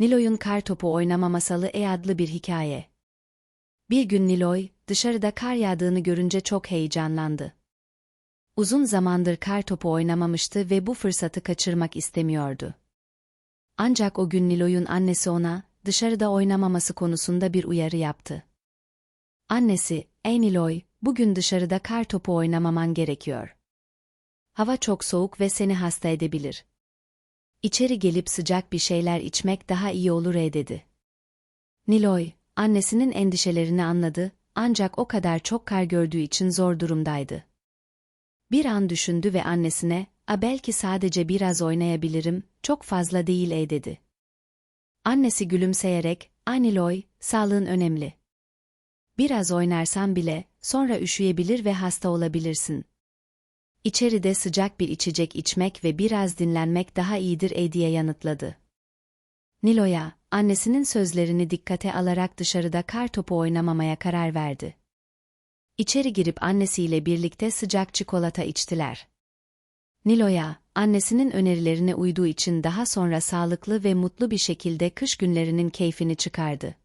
Niloy'un kar topu oynama masalı E adlı bir hikaye. Bir gün Niloy, dışarıda kar yağdığını görünce çok heyecanlandı. Uzun zamandır kar topu oynamamıştı ve bu fırsatı kaçırmak istemiyordu. Ancak o gün Niloy'un annesi ona, dışarıda oynamaması konusunda bir uyarı yaptı. Annesi, ''Ey Niloy, bugün dışarıda kar topu oynamaman gerekiyor. Hava çok soğuk ve seni hasta edebilir. İçeri gelip sıcak bir şeyler içmek daha iyi olur e dedi. Niloy, annesinin endişelerini anladı, ancak o kadar çok kar gördüğü için zor durumdaydı. Bir an düşündü ve annesine, a belki sadece biraz oynayabilirim, çok fazla değil e dedi. Annesi gülümseyerek, a Niloy, sağlığın önemli. Biraz oynarsan bile, sonra üşüyebilir ve hasta olabilirsin. İçeride sıcak bir içecek içmek ve biraz dinlenmek daha iyidir e diye yanıtladı. Nilo'ya, annesinin sözlerini dikkate alarak dışarıda kar topu oynamamaya karar verdi. İçeri girip annesiyle birlikte sıcak çikolata içtiler. Nilo'ya, annesinin önerilerine uyduğu için daha sonra sağlıklı ve mutlu bir şekilde kış günlerinin keyfini çıkardı.